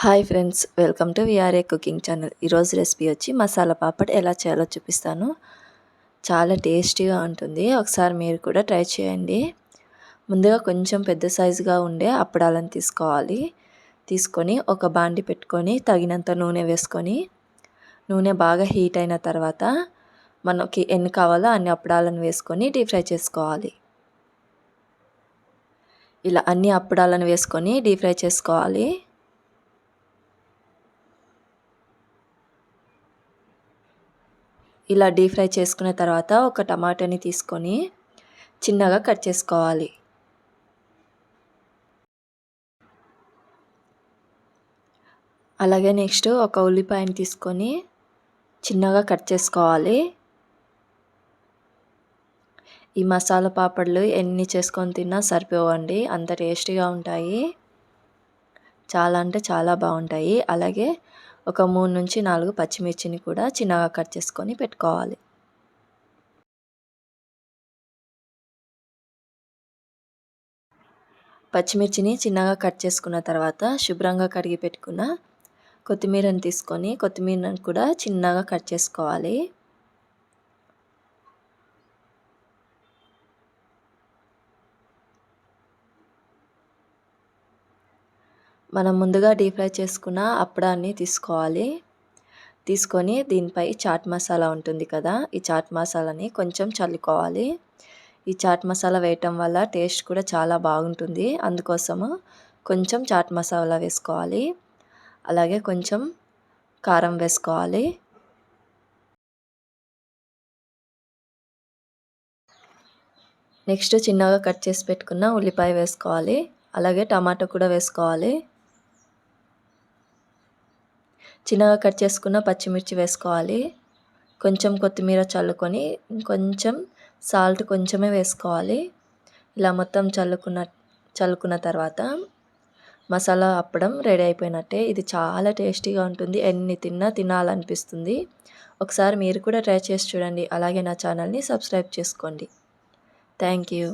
Hi friends welcome to VRA cooking channel. ఈరోజు recipe వచ్చి మసాలా పాపడ్ ఎలా చేయాలో చూపిస్తాను. చాలా టేస్టీగా ఉంటుంది. ఒకసారి మీరు కూడా ట్రై చేయండి. ముందుగా కొంచెం పెద్ద సైజుగా ఉండే అప్పడాలను తీసుకోవాలి. తీసుకొని ఒక బాండి పెట్టుకొని తగినంత నూనె వేసుకొని నూనె బాగా హీట్ అయిన తర్వాత మనకి ఎన్ని కావాలో అన్ని అప్పడాలను వేసుకొని డీప్ ఫ్రై చేసుకోవాలి. ఇలా అన్ని అప్పడాలను వేసుకొని డీప్ ఫ్రై చేసుకోవాలి. ఇలా డీప్ ఫ్రై చేసుకున్న తర్వాత ఒక టమాటాని తీసుకొని చిన్నగా కట్ చేసుకోవాలి. అలాగే నెక్స్ట్ ఒక ఉల్లిపాయని తీసుకొని చిన్నగా కట్ చేసుకోవాలి. ఈ మసాలా పాపడ్లు ఎన్ని చేసుకొని తిన్నా సరిపోవండి. అంత టేస్టీగా ఉంటాయి. చాలా అంటే చాలా బాగుంటాయి. అలాగే ఒక మూడు నుంచి నాలుగు పచ్చిమిర్చిని కూడా చిన్నగా కట్ చేసుకొని పెట్టుకోవాలి. పచ్చిమిర్చిని చిన్నగా కట్ చేసుకున్న తర్వాత శుభ్రంగా కడిగి పెట్టుకున్న కొత్తిమీరని తీసుకొని కొత్తిమీరని కూడా చిన్నగా కట్ చేసుకోవాలి. మనం ముందుగా డీప్ ఫ్రై చేసుకున్న అప్పడాన్ని తీసుకోవాలి. తీసుకొని దీనిపై చాట్ మసాలా ఉంటుంది కదా ఈ చాట్ మసాలాని కొంచెం చల్లుకోవాలి. ఈ చాట్ మసాలా వేయటం వల్ల టేస్ట్ కూడా చాలా బాగుంటుంది. అందుకోసము కొంచెం చాట్ మసాలా వేసుకోవాలి. అలాగే కొంచెం కారం వేసుకోవాలి. నెక్స్ట్ చిన్నగా కట్ చేసి పెట్టుకున్న ఉల్లిపాయ వేసుకోవాలి. అలాగే టమాటో కూడా వేసుకోవాలి. చిన్నగా కట్ చేసుకున్న పచ్చిమిర్చి వేసుకోవాలి. కొంచెం కొత్తిమీర చల్లుకొని కొంచెం సాల్ట్ కొంచెమే వేసుకోవాలి. ఇలా మొత్తం చల్లుకున్న చల్లుకున్న తర్వాత మసాలా అప్పడం రెడీ అయిపోయినట్టే. ఇది చాలా టేస్టీగా ఉంటుంది. ఎన్ని తిన్నా తినాలనిపిస్తుంది. ఒకసారి మీరు కూడా ట్రై చేసి చూడండి. అలాగే నా ఛానల్ని సబ్స్క్రైబ్ చేసుకోండి. Thank you.